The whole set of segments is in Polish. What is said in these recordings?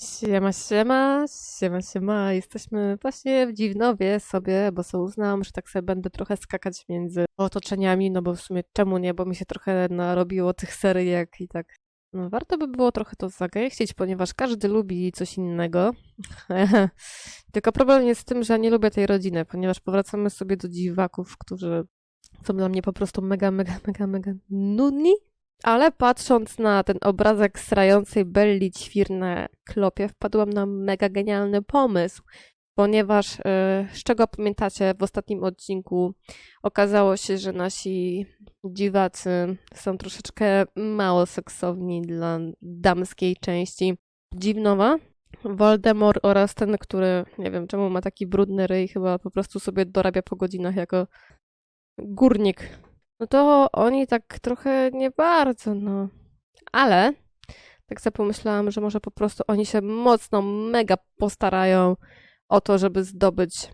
Siema, siema, siema, siema. Jesteśmy właśnie w Dziwnowie sobie, bo sobie uznałam, że tak sobie będę trochę skakać między otoczeniami, no bo w sumie czemu nie, bo mi się trochę narobiło tych seryjek i tak. No, warto by było trochę to zagęścić, ponieważ każdy lubi coś innego. Tylko problem jest z tym, że ja nie lubię tej rodziny, ponieważ powracamy sobie do dziwaków, którzy są dla mnie po prostu mega, mega, mega, mega nudni. Ale patrząc na ten obrazek srającej Belli ćwir klopie, wpadłam na mega genialny pomysł, ponieważ y, z czego pamiętacie w ostatnim odcinku okazało się, że nasi dziwacy są troszeczkę mało seksowni dla damskiej części Dziwnowa. Voldemort oraz ten, który nie wiem czemu ma taki brudny ryj, chyba po prostu sobie dorabia po godzinach jako górnik no to oni tak trochę nie bardzo, no. Ale tak sobie pomyślałam, że może po prostu oni się mocno, mega postarają o to, żeby zdobyć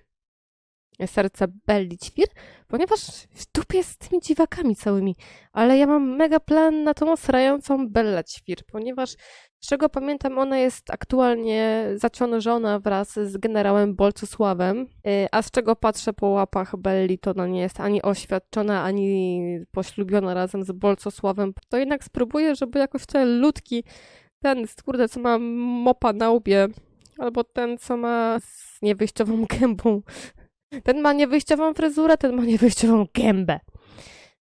serce Belli Ćwir, ponieważ w dupie z tymi dziwakami całymi. Ale ja mam mega plan na tą srającą Bellę Ćwir, ponieważ z czego pamiętam, ona jest aktualnie zaciążona wraz z generałem Bolcosławem, y, a z czego patrzę po łapach Belli, to ona nie jest ani oświadczona, ani poślubiona razem z Bolcosławem. To jednak spróbuję, żeby jakoś te ludki, ten, kurde, co ma mopa na łbie, albo ten, co ma z niewyjściową gębą. Ten ma niewyjściową fryzurę, ten ma niewyjściową gębę.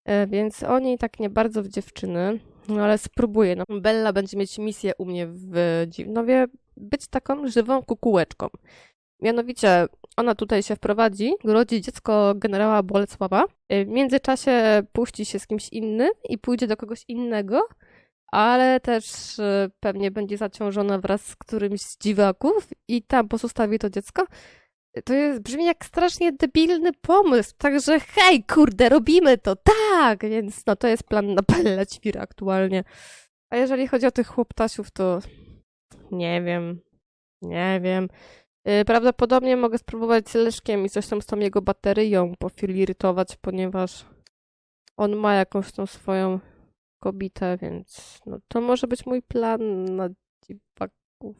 E, Więc oni tak nie bardzo w dziewczyny, no ale spróbuję. No, Bella będzie mieć misję u mnie w Dziwnowie, być taką żywą kukułeczką. Mianowicie ona tutaj się wprowadzi, rodzi dziecko generała Bolesława. E, W międzyczasie puści się z kimś innym i pójdzie do kogoś innego, ale też e, pewnie będzie zaciążona wraz z którymś z dziwaków i tam pozostawi to dziecko. To jest, brzmi jak strasznie debilny pomysł, także hej, kurde, robimy to, tak! Więc no to jest plan na Bella Ćwira aktualnie. A jeżeli chodzi o tych chłoptasiów, to nie wiem, nie wiem. Yy, Prawdopodobnie mogę spróbować z Leszkiem i coś tam z tą jego baterią pofilirytować, ponieważ on ma jakąś tą swoją kobietę, więc no to może być mój plan na dziwaków.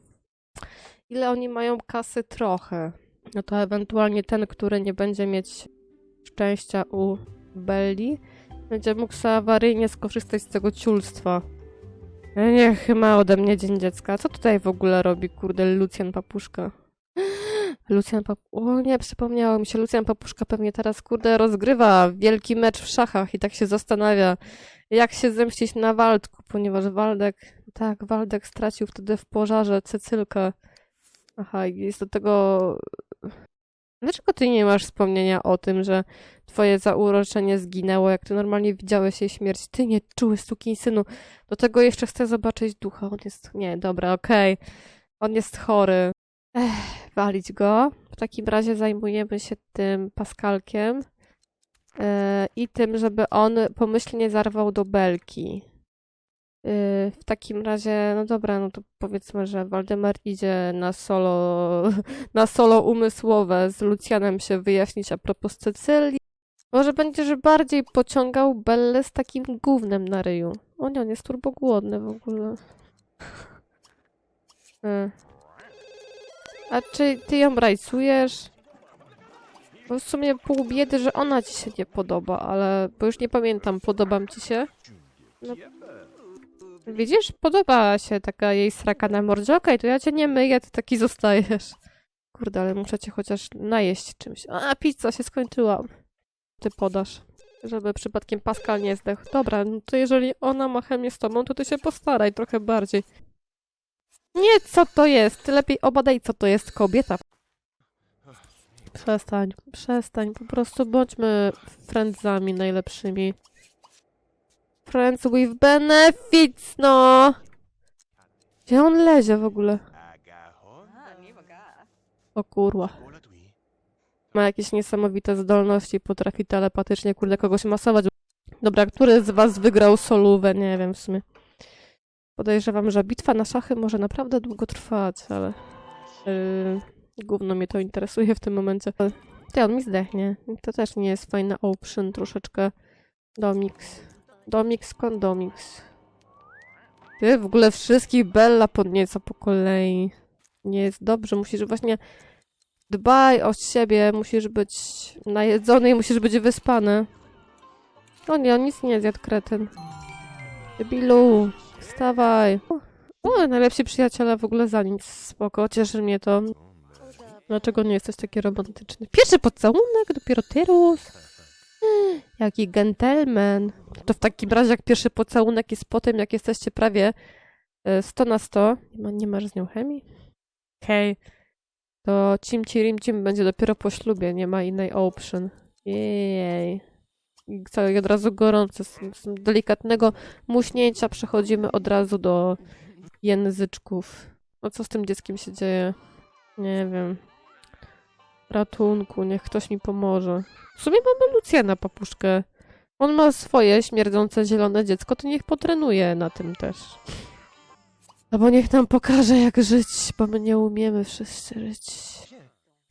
Ile oni mają kasy? Trochę. No to ewentualnie ten, który nie będzie mieć szczęścia u Belli, będzie mógł awaryjnie skorzystać z tego ciulstwa. E, Niech ma ode mnie Dzień Dziecka. Co tutaj w ogóle robi, kurde, Lucjan Papuszka? Lucjan Pap... O nie, przypomniało mi się, Lucjan Papuszka pewnie teraz, kurde, rozgrywa wielki mecz w szachach i tak się zastanawia, jak się zemścić na Waldku, ponieważ Waldek, tak, Waldek stracił wtedy w pożarze Cecylkę. Aha, jest do tego... Dlaczego ty nie masz wspomnienia o tym, że twoje zauroczenie zginęło, jak ty normalnie widziałeś jej śmierć? Ty nie czuły synu. Do tego jeszcze chcę zobaczyć ducha. On jest... Nie, dobra, okej. On jest chory. Ech, walić go. W takim razie zajmujemy się tym Paskalkiem e, i tym, żeby on pomyślnie zarwał do belki. Yy, W takim razie, no dobra, no to powiedzmy, że Waldemar idzie na solo, na solo umysłowe z Lucjanem się wyjaśnić a propos Cecylii. Może będziesz bardziej pociągał Bellę z takim gównem na ryju. O nie, on jest turbogłodny w ogóle. Yy. A czy ty ją rajcujesz? Bo w sumie pół biedy, że ona ci się nie podoba, ale... Bo już nie pamiętam, podobam ci się? No, Widzisz, podoba się taka jej sraka na mordzie. Okej, to ja cię nie myję, ty taki zostajesz. Kurde, ale muszę cię chociaż najeść czymś. A, pizza się skończyła. Ty podasz. Żeby przypadkiem Pascal nie zdechł. Dobra, no to jeżeli ona ma chemię z tobą, to ty się postaraj trochę bardziej. Nie, co to jest? Ty lepiej obadaj, co to jest kobieta. Przestań, przestań. Po prostu bądźmy friendzami najlepszymi. Friends with benefits, no! Gdzie on lezie w ogóle? O kurwa. Ma jakieś niesamowite zdolności, potrafi telepatycznie, kurde, kogoś masować. Dobra, który z was wygrał solówę? Nie wiem w sumie. Podejrzewam, że bitwa na szachy może naprawdę długo trwać, ale... Yy, gówno mnie to interesuje w tym momencie. Ty, on mi zdechnie. To też nie jest fajna option, troszeczkę. Domix. Domix, kondomix. Ty, w ogóle wszystkich Bella podnieca po kolei. nie jest dobrze. Musisz właśnie dbaj o siebie, musisz być najedzony i musisz być wyspany. O nie, on nic nie zjadł, kretyn. Debilu, wstawaj. O, najlepsi przyjaciele w ogóle za nic. Spoko, cieszy mnie to. Dlaczego nie jesteś taki romantyczny? Pierwszy pocałunek, dopiero teraz. Jaki gentleman. To w takim razie, jak pierwszy pocałunek jest po tym, jak jesteście prawie e, 100 na 100. Nie, ma, nie masz z nią chemii? Okej. To cimci rimcim będzie dopiero po ślubie, nie ma innej option. Jej. I od razu gorąco. Z, z delikatnego muśnięcia przechodzimy od razu do języczków. No co z tym dzieckiem się dzieje? Nie wiem. Ratunku, niech ktoś mi pomoże. W sumie mamy Lucjana papuszkę. On ma swoje śmierdzące zielone dziecko, to niech potrenuje na tym też. Albo niech nam pokaże, jak żyć, bo my nie umiemy wszyscy żyć.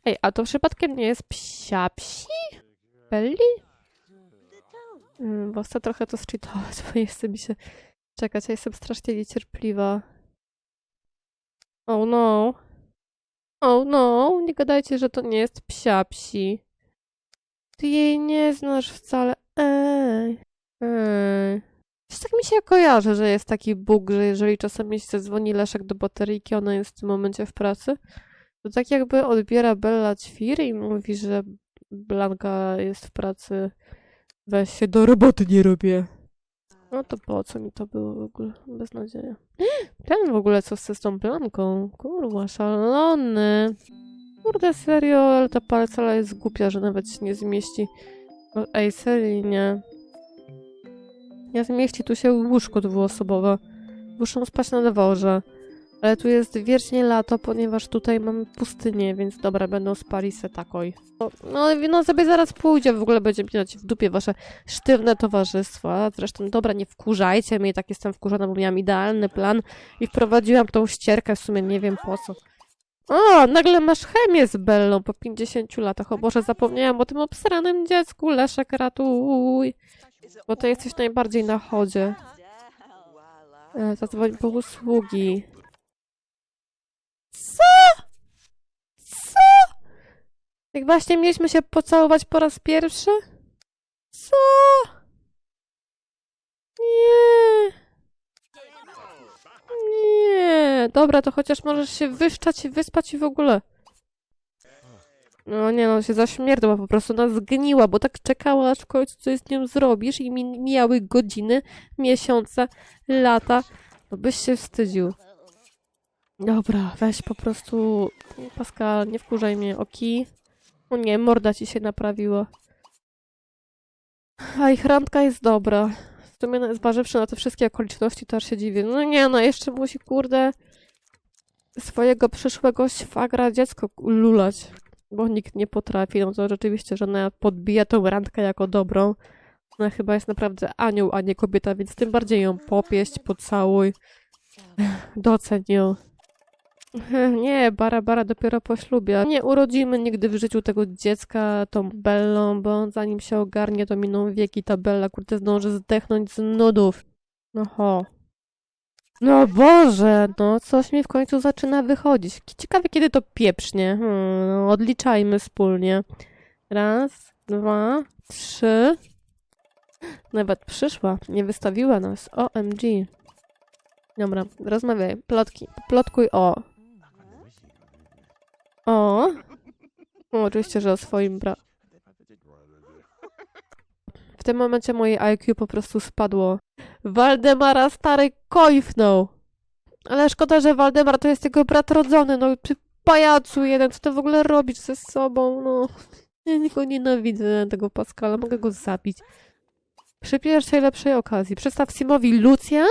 Ej, a to przypadkiem nie jest psia psi? Belli? Mm, bo chcę trochę to zcheatować, bo nie chce mi się czekać. Ja jestem strasznie niecierpliwa. Oh no. Oh no, nie gadajcie, że to nie jest psia psi. Ty jej nie znasz wcale. Ej. Ej. Tak mi się kojarzy, że jest taki bóg, że jeżeli czasami się dzwoni Leszek do bateryjki, ona jest w tym momencie w pracy, to tak jakby odbiera Bella ćwir i mówi, że Blanka jest w pracy, weź się do roboty nie robię. No to po co mi to było w ogóle? Beznadzieja. Ten w ogóle co z tą Blanką? Kurwa, szalony. Kurde, serio, ale ta parcela jest głupia, że nawet się nie zmieści. Ej, seryjnie. Nie zmieści tu się łóżko dwuosobowe. Muszą spać na dworze. Ale tu jest wiecznie lato, ponieważ tutaj mamy pustynię, więc dobra, będą spali se takoj. No, no, no sobie zaraz pójdzie, w ogóle będzie mieć w dupie wasze sztywne towarzystwo. A Zresztą, dobra, nie wkurzajcie mnie, tak jestem wkurzona, bo miałam idealny plan i wprowadziłam tą ścierkę, w sumie nie wiem po co. O, nagle masz chemię z Bellą po 50 latach. O Boże, zapomniałam o tym obsranym dziecku. Leszek, ratuj. Bo to jesteś najbardziej na chodzie. E, Zadzwoń po usługi. Co? Co? Jak właśnie mieliśmy się pocałować po raz pierwszy? Co? Nie. Nie. Dobra, to chociaż możesz się wyszczać wyspać i w ogóle. No nie no, się zaśmierdła, po prostu ona zgniła, bo tak czekała, aż w końcu coś z nią zrobisz i mi- mijały godziny, miesiące, lata. No byś się wstydził. Dobra, weź po prostu... Pascal, nie wkurzaj mnie, oki. O nie, morda ci się naprawiła. A ich randka jest dobra. W sumie, no, zważywszy na te wszystkie okoliczności, to aż się dziwię. No nie, no jeszcze musi, kurde, swojego przyszłego szwagra dziecko lulać. Bo nikt nie potrafi, no to rzeczywiście, że ona podbija tą randkę jako dobrą. Ona chyba jest naprawdę anioł, a nie kobieta, więc tym bardziej ją popieść, pocałuj. Doceń. Nie, bara, bara dopiero po ślubie. Nie urodzimy nigdy w życiu tego dziecka tą Bellą, bo zanim się ogarnie, to miną wieki. Ta Bella, kurde, zdąży zdechnąć z nudów. No ho. No Boże, no coś mi w końcu zaczyna wychodzić. Ciekawe, kiedy to pieprznie. Hmm, no, odliczajmy wspólnie. Raz, dwa, trzy. Nawet przyszła, nie wystawiła nas. OMG. Dobra, rozmawiaj. Plotki. Plotkuj o. O. o oczywiście, że o swoim bra... W tym momencie moje IQ po prostu spadło. Waldemara stary kojfnął. Ale szkoda, że Waldemar to jest jego brat rodzony. No, ty pajacu jeden, co ty w ogóle robisz ze sobą? No, ja go nienawidzę, tego Pascala. Mogę go zabić. Przy pierwszej lepszej okazji. Przedstaw Simowi Lucjan?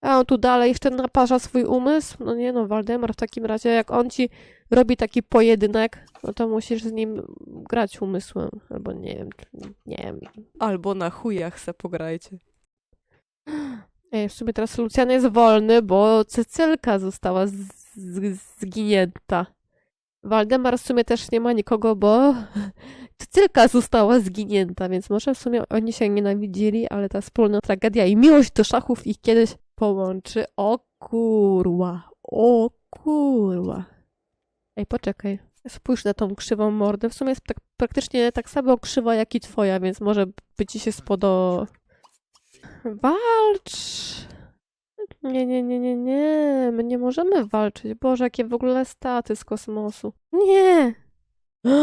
A on tu dalej jeszcze naparza swój umysł? No nie no, Waldemar w takim razie, jak on ci robi taki pojedynek, no to musisz z nim grać umysłem. Albo nie wiem, nie wiem. Albo na chujach se pograjcie. Ej, w sumie teraz Lucjan jest wolny, bo Cecylka została z- z- zginięta. Waldemar w sumie też nie ma nikogo, bo Cecylka została zginięta, więc może w sumie oni się nienawidzili, ale ta wspólna tragedia i miłość do szachów ich kiedyś połączy. O kurwa, o kurwa. Ej, poczekaj. Spójrz na tą krzywą mordę. W sumie jest tak, praktycznie tak samo krzywa jak i twoja, więc może by ci się spodo... Walcz! Nie, nie, nie, nie, nie. My nie możemy walczyć. Boże, jakie w ogóle staty z kosmosu. Nie!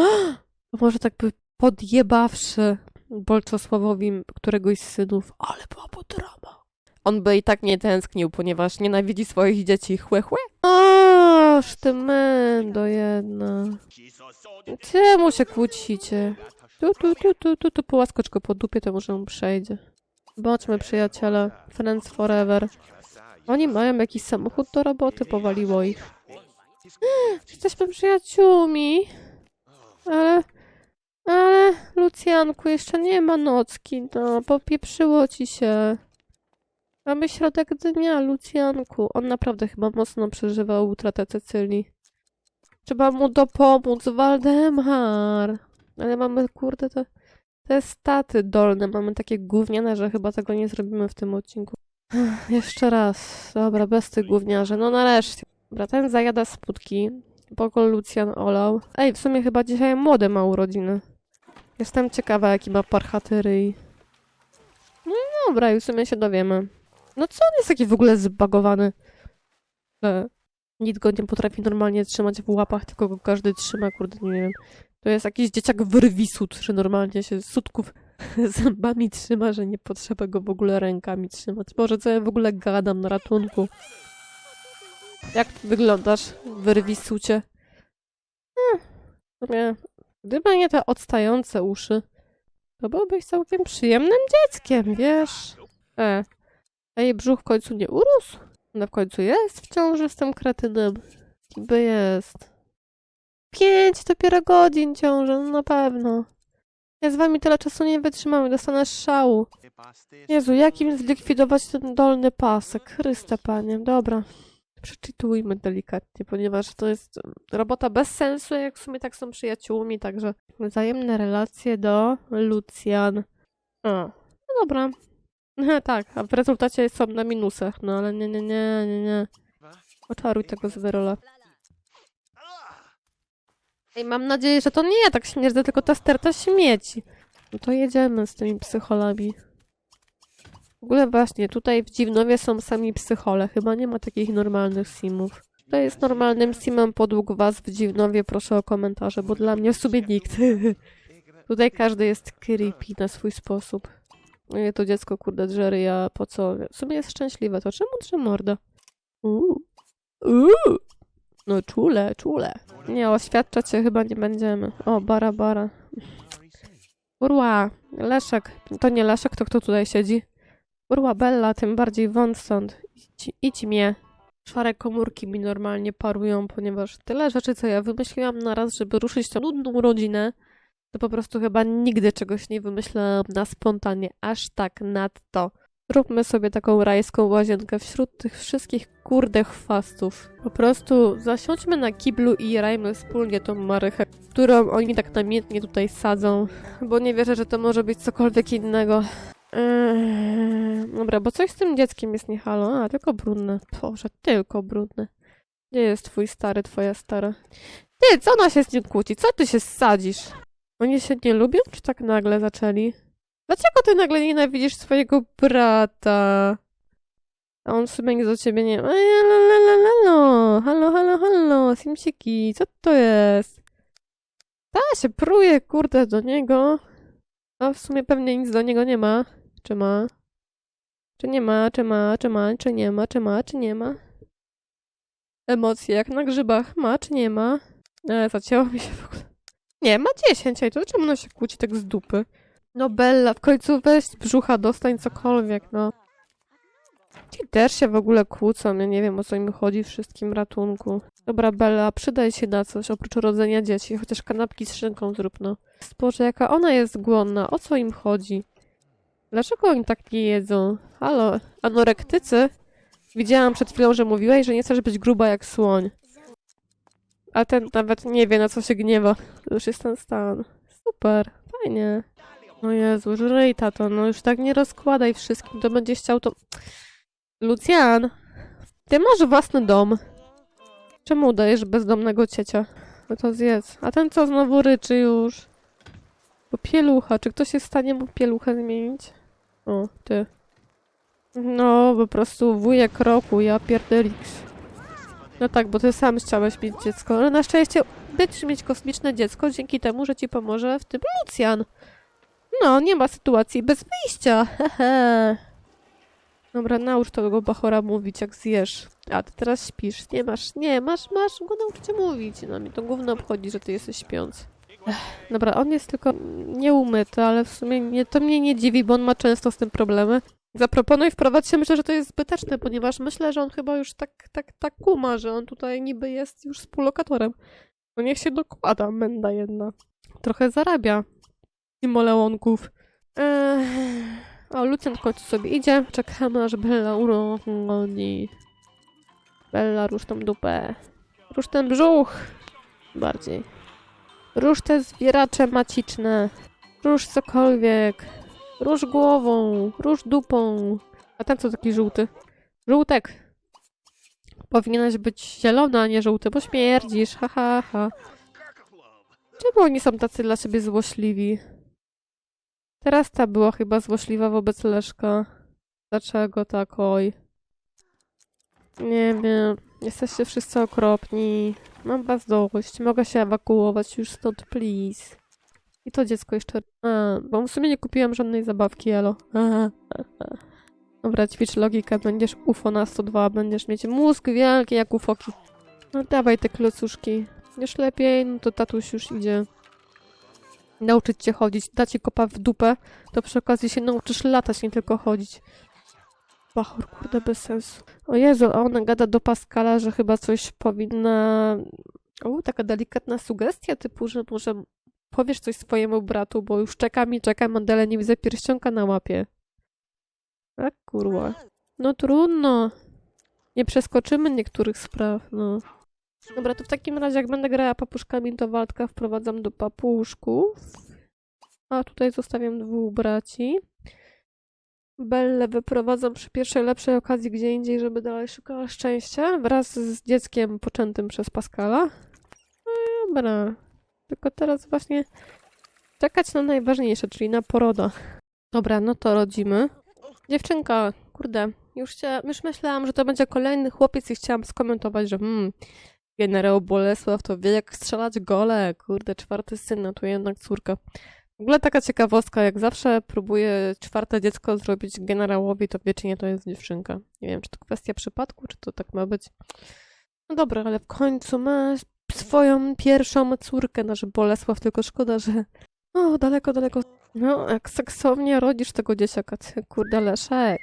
Może tak by podjebawszy Bolcosławowi któregoś z synów. Ale byłaby drama. On by i tak nie tęsknił, ponieważ nienawidzi swoich dzieci. Chłe, chłe. Oż ty mendo jedna. Czemu się kłócicie? Tu, tu, tu, tu, tu, tu, połaskocz go po dupie, to może mu przejdzie. Bądźmy przyjaciele. Friends forever. Oni mają jakiś samochód do roboty, powaliło ich. Jesteśmy przyjaciółmi. Ale, ale, Lucjanku, jeszcze nie ma nocki, no, popieprzyło ci się. Mamy środek dnia, Lucjanku. On naprawdę chyba mocno przeżywał utratę Cecylii. Trzeba mu dopomóc, Waldemar. Ale mamy, kurde, te, te staty dolne. Mamy takie gówniane, że chyba tego nie zrobimy w tym odcinku. Jeszcze raz. Dobra, bez tych gówniarzy. No nareszcie. Dobra, ten zajada spódki. Boko Lucjan olał. Ej, w sumie chyba dzisiaj młody ma urodziny. Jestem ciekawa, jaki ma parchaty ryj. No dobra, i w sumie się dowiemy. No co on jest taki w ogóle zbagowany? Że nic go nie potrafi normalnie trzymać w łapach, tylko go każdy trzyma, kurde, nie wiem. To jest jakiś dzieciak wyrwisut, że normalnie się sutków zębami trzyma, że nie potrzeba go w ogóle rękami trzymać. Boże, co ja w ogóle gadam na ratunku? Jak wyglądasz, wyrwisucie? Hmm, sumie, gdyby nie te odstające uszy, to byłbyś całkiem przyjemnym dzieckiem, wiesz? E, a jej brzuch w końcu nie urósł? Ona w końcu jest w ciąży z tym kretynem. By jest. Pięć dopiero godzin ciąży, no na pewno. Ja z wami tyle czasu nie wytrzymam, dostanę szału. Jezu, jak im zlikwidować ten dolny pasek? Chryste panie, dobra. Przeczytujmy delikatnie, ponieważ to jest robota bez sensu, jak w sumie tak są przyjaciółmi, także wzajemne relacje do Lucjan. O, no dobra. Tak, a w rezultacie są na minusach, no ale nie, nie, nie, nie, nie. Oczaruj tego Zverola. Ej, mam nadzieję, że to nie tak śmierdzę, tylko ta sterta śmieci. No to jedziemy z tymi psycholami. W ogóle właśnie, tutaj w Dziwnowie są sami psychole. Chyba nie ma takich normalnych simów. Kto jest normalnym simem podług was w Dziwnowie? Proszę o komentarze, bo dla mnie w sumie nikt. tutaj każdy jest creepy na swój sposób. I to dziecko, kurde, drze ja po co? W sumie jest szczęśliwe, to czemu drze morda? Uuu. Uuu. No czule, czule. Nie, oświadczać się chyba nie będziemy. O, bara, bara. Urła, Leszek. To nie Leszek, to kto tutaj siedzi? Urła Bella, tym bardziej wąt stąd. Idź, idź mnie. Szare komórki mi normalnie parują, ponieważ tyle rzeczy, co ja wymyśliłam na raz, żeby ruszyć tą nudną rodzinę, to po prostu chyba nigdy czegoś nie wymyślałam na spontanie, aż tak nadto. Róbmy sobie taką rajską łazienkę wśród tych wszystkich kurde chwastów. Po prostu zasiądźmy na kiblu i jarajmy wspólnie tą marychę, którą oni tak namiętnie tutaj sadzą, bo nie wierzę, że to może być cokolwiek innego. Eee, dobra, bo coś z tym dzieckiem jest nie halo. A, tylko brudne. Boże, tylko brudne. Gdzie jest twój stary, twoja stara? Ty, co ona się z nim kłóci? Co ty się sadzisz? Oni się nie lubią, czy tak nagle zaczęli? Dlaczego ty nagle nienawidzisz swojego brata? A on w sumie nic do ciebie nie... La, la. Halo, halo, halo, simsiki, co to jest? Ta się pruje, kurde, do niego. A w sumie pewnie nic do niego nie ma. Czy ma? Czy nie ma, czy ma, czy ma, czy nie ma, czy ma, czy nie ma? Emocje jak na grzybach. Ma, czy nie ma? E, zacięło mi się w ogóle. Nie, ma 10, ej, to czemu ona się kłóci tak z dupy? No Bella, w końcu weź z brzucha, dostań cokolwiek, no. Ci też się w ogóle kłócą, ja nie wiem o co im chodzi wszystkim ratunku. Dobra Bella, przydaj się na coś oprócz rodzenia dzieci, chociaż kanapki z szynką zrób, no. Jaka ona jest głodna, o co im chodzi? Dlaczego oni tak nie jedzą? Halo, anorektycy? Widziałam przed chwilą, że mówiłaś, że nie chcesz być gruba jak słoń. A ten nawet nie wie, na co się gniewa. Już jest ten stan. Super, fajnie. O Jezu, żryj tato, no już tak nie rozkładaj wszystkim, to będzie chciał to... Lucjan, ty masz własny dom. Czemu udajesz bezdomnego ciecia? No to zjedz. A ten co znowu ryczy już? Bo pielucha. Czy ktoś jest w stanie mu pieluchę zmienić? O, ty. No, po prostu wujek roku, ja pierdeliks. No tak, bo ty sam chciałeś mieć dziecko, ale na szczęście będziesz mieć kosmiczne dziecko dzięki temu, że ci pomoże w tym Lucjan. No, nie ma sytuacji bez wyjścia. Hehe. Dobra, naucz tego bachora mówić, jak zjesz. A ty teraz śpisz. Nie masz, nie, masz, masz go nauczyć mówić. No mi to gówno obchodzi, że ty jesteś śpiący. Ech, Dobra, on jest tylko nieumyty, ale w sumie nie, to mnie nie dziwi, bo on ma często z tym problemy. Zaproponuj wprowadzić się, myślę, że to jest zbyteczne, ponieważ myślę, że on chyba już tak, tak, tak kuma, że on tutaj niby jest już współlokatorem. No niech się dokłada, menda jedna. Trochę zarabia. Simoleonków. Ech. O, Lucjan w końcu sobie idzie. Czekamy, aż Bella urodzi. Bella, rusz tą dupę. Rusz ten brzuch. Bardziej. Rusz te zwieracze maciczne. Rusz cokolwiek. Rusz głową. Rusz dupą. A ten co taki żółty? Żółtek. Powinieneś być zielony, a nie żółty, bo śmierdzisz. Ha, ha, ha. Czemu oni są tacy dla siebie złośliwi? Teraz ta była chyba złośliwa wobec Leszka. Dlaczego tak, oj? Nie wiem. Jesteście wszyscy okropni. Mam was dość. Mogę się ewakuować już stąd, please. I to dziecko jeszcze... A, bo w sumie nie kupiłam żadnej zabawki, elo. Aha, aha. Dobra, ćwicz logikę. Będziesz UFO na 102. Będziesz mieć mózg wielki jak ufoki. No dawaj te klocuszki. Już lepiej, no to tatuś już idzie nauczyć cię chodzić, da ci kopa w dupę, to przy okazji się nauczysz latać, nie tylko chodzić. Bachor, kurde, bez sensu. O Jezu, a ona gada do Pascala, że chyba coś powinna... O, taka delikatna sugestia typu, że może powiesz coś swojemu bratu, bo już czekam i czekam, Mandele nie widzę pierścionka na łapie. Tak, kurwa. No trudno. Nie przeskoczymy niektórych spraw, no. Dobra, to w takim razie jak będę grała papuszkami, to Waldka wprowadzam do papuszków. A tutaj zostawiam dwóch braci. Bellę wyprowadzam przy pierwszej lepszej okazji gdzie indziej, żeby dalej szukała szczęścia, wraz z dzieckiem poczętym przez Pascala. No dobra. Tylko teraz właśnie czekać na najważniejsze, czyli na poroda. Dobra, no to rodzimy. Dziewczynka, kurde, już, się, już myślałam, że to będzie kolejny chłopiec i chciałam skomentować, że hmm, generał Bolesław to wie jak strzelać gole. Kurde, czwarty syn, no tu jednak córka. W ogóle taka ciekawostka, jak zawsze próbuje czwarte dziecko zrobić generałowi, to wie, czy nie to jest dziewczynka. Nie wiem, czy to kwestia przypadku, czy to tak ma być. No dobra, ale w końcu ma swoją pierwszą córkę, nasz Bolesław, tylko szkoda, że o, daleko, daleko. No, jak seksownie rodzisz tego dzieciaka, ty kurde Leszek.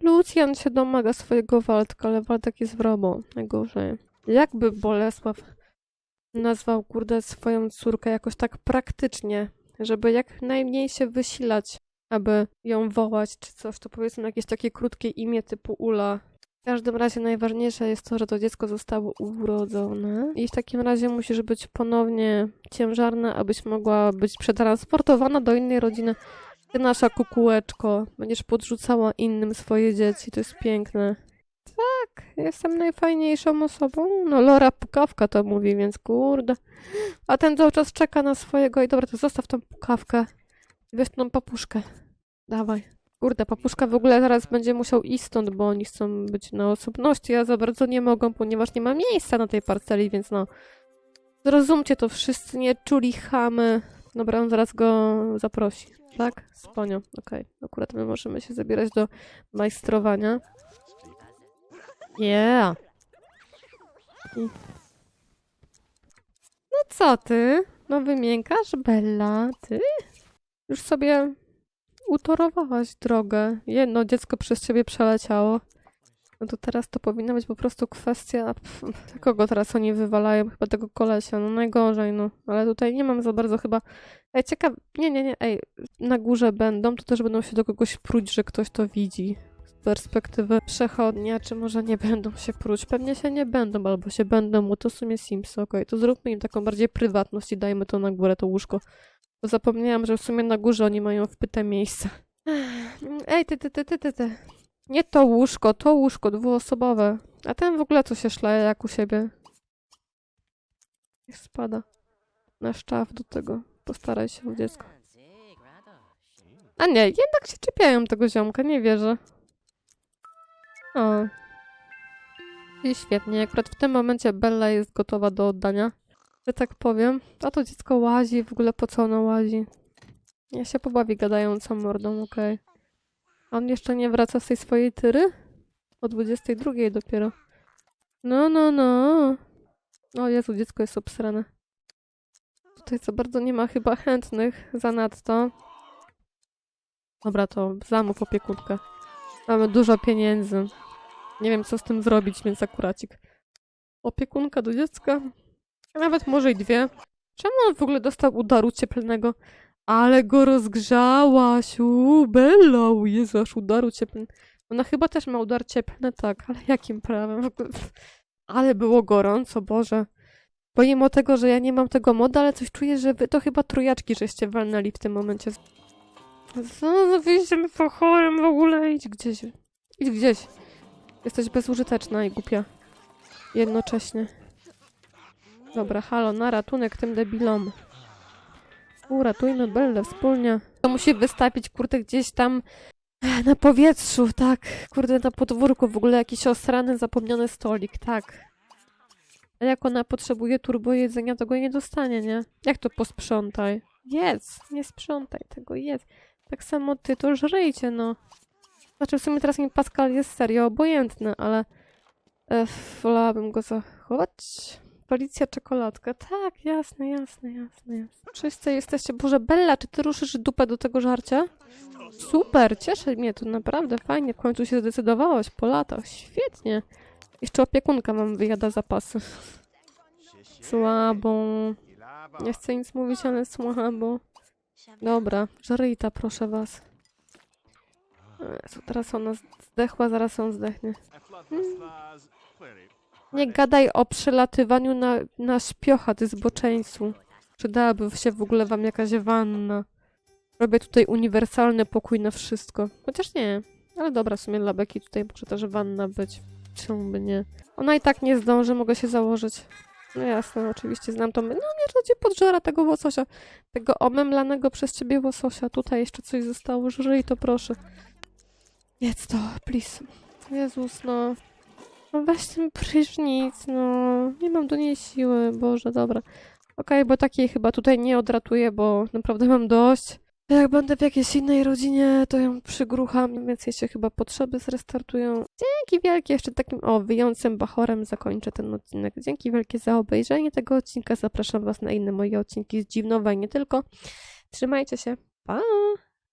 Lucjan się domaga swojego Waldka, ale Waldek jest wrobą. Najgorzej. Jakby Bolesław nazwał, kurde, swoją córkę jakoś tak praktycznie, żeby jak najmniej się wysilać, aby ją wołać czy coś, to powiedzmy jakieś takie krótkie imię typu Ula. W każdym razie najważniejsze jest to, że to dziecko zostało urodzone i w takim razie musisz być ponownie ciężarna, abyś mogła być przetransportowana do innej rodziny. Ty nasza kukułeczko, będziesz podrzucała innym swoje dzieci, to jest piękne. Tak, jestem najfajniejszą osobą. No Lora Pukawka to mówi, więc kurde. A ten cały czas czeka na swojego i dobra, to zostaw tą pukawkę. Weź tą papuszkę. Dawaj. Kurde, papuszka w ogóle zaraz będzie musiał iść stąd, bo oni chcą być na osobności, a za bardzo nie mogą, ponieważ nie ma miejsca na tej parceli, więc no. Zrozumcie to wszyscy, nie czuli chamy. Dobra, on zaraz go zaprosi. Tak? Sponio. Okej. Akurat my możemy się zabierać do majstrowania. Yeah. No co ty? No wymiękasz, Bella? Ty? Już sobie utorowałaś drogę. Jedno dziecko przez ciebie przeleciało. No to teraz to powinna być po prostu kwestia... Pff, kogo teraz oni wywalają? Chyba tego kolesia. No najgorzej, no. Ale tutaj nie mam za bardzo chyba... Ej, ciekaw... Nie, nie, nie. Ej, na górze będą, to też będą się do kogoś pruć, że ktoś to widzi. Z perspektywy przechodnia, czy może nie będą się pruć? Pewnie się nie będą, albo się będą, bo to w sumie Sims, okej. To zróbmy im taką bardziej prywatność i dajmy to na górę, to łóżko. Bo zapomniałam, że w sumie na górze oni mają wpyte miejsce. Ej, ty, ty, ty, ty, ty, ty. Nie to łóżko, to łóżko dwuosobowe. A ten w ogóle co się szlaje jak u siebie? Niech spada. Na szczaw do tego. Postaraj się dziecko. A nie, jednak się czepiają tego ziomka, nie wierzę. O. I świetnie, akurat w tym momencie Bella jest gotowa do oddania, że tak powiem. A to dziecko łazi, w ogóle po co ono łazi? Ja się pobawi gadającą mordą, okej. A on jeszcze nie wraca z tej swojej tyry? O 22 dopiero. No, no, no. O Jezu, dziecko jest obsrane. Tutaj co bardzo nie ma chyba chętnych zanadto. Dobra, to zamów opiekunkę. Mamy dużo pieniędzy. Nie wiem, co z tym zrobić, więc akuracik. Opiekunka do dziecka. Nawet może i dwie. Czemu on w ogóle dostał udaru cieplnego? Ale go rozgrzałaś, Bella, u Jezu, aż udaru cieplnego. Ona chyba też ma udar cieplny, tak, ale jakim prawem? Ale było gorąco, Boże. Pomimo tego, że ja nie mam tego moda, ale coś czuję, że wy to chyba trójaczki żeście walnęli w tym momencie. Co, wyjdziemy po chorym w ogóle, idź gdzieś. Idź gdzieś. Jesteś bezużyteczna i głupia. Jednocześnie. Dobra, halo, na ratunek tym debilom. Uratujmy Bellę wspólnie. To musi wystawić, kurde, gdzieś tam na powietrzu, tak. Kurde, na podwórku w ogóle jakiś osrany, zapomniany stolik, tak. A jak ona potrzebuje turbo jedzenia, to go nie dostanie, nie? Jak to posprzątaj? Jedz, nie sprzątaj tego, jedz. Tak samo ty, to żryjcie, no. Znaczy w sumie teraz mi Pascal jest serio obojętny, ale e, wolałabym go zachować. Policja czekoladka. Tak, jasne, jasne, jasne, jasne. Wszyscy jesteście... Boże, Bella, czy ty ruszysz dupę do tego żarcia? Super, cieszy mnie to naprawdę fajnie. W końcu się zdecydowałaś po latach. Świetnie. Jeszcze opiekunka mam wyjada zapasy. Słabo. Nie chcę nic mówić, ale słabo. Dobra, żryjta, proszę was. Jezu, teraz ona zdechła, zaraz on zdechnie. Nie gadaj o przelatywaniu na, na śpiocha, ty zboczeńcu. Przydałaby się w ogóle wam jakaś wanna. Robię tutaj uniwersalny pokój na wszystko. Chociaż nie. Ale dobra, w sumie dla Beki tutaj może też wanna być. Czemu by nie? Ona i tak nie zdąży, mogę się założyć. No jasne, oczywiście znam to. No nie, to cię podżera tego łososia. Tego omemlanego przez ciebie łososia. Tutaj jeszcze coś zostało. Żryj to proszę. Jedz to, please. Jezus, no. No weź ten prysznic, no. Nie mam do niej siły, Boże, dobra. Okej, bo takiej chyba tutaj nie odratuję, bo naprawdę mam dość. Jak będę w jakiejś innej rodzinie, to ją przygrucham, więc jej się chyba potrzeby zrestartują. Dzięki wielkie, jeszcze takim, o, wyjącym bachorem zakończę ten odcinek. Dzięki wielkie za obejrzenie tego odcinka. Zapraszam Was na inne moje odcinki z Dziwnowa i nie tylko. Trzymajcie się. Pa!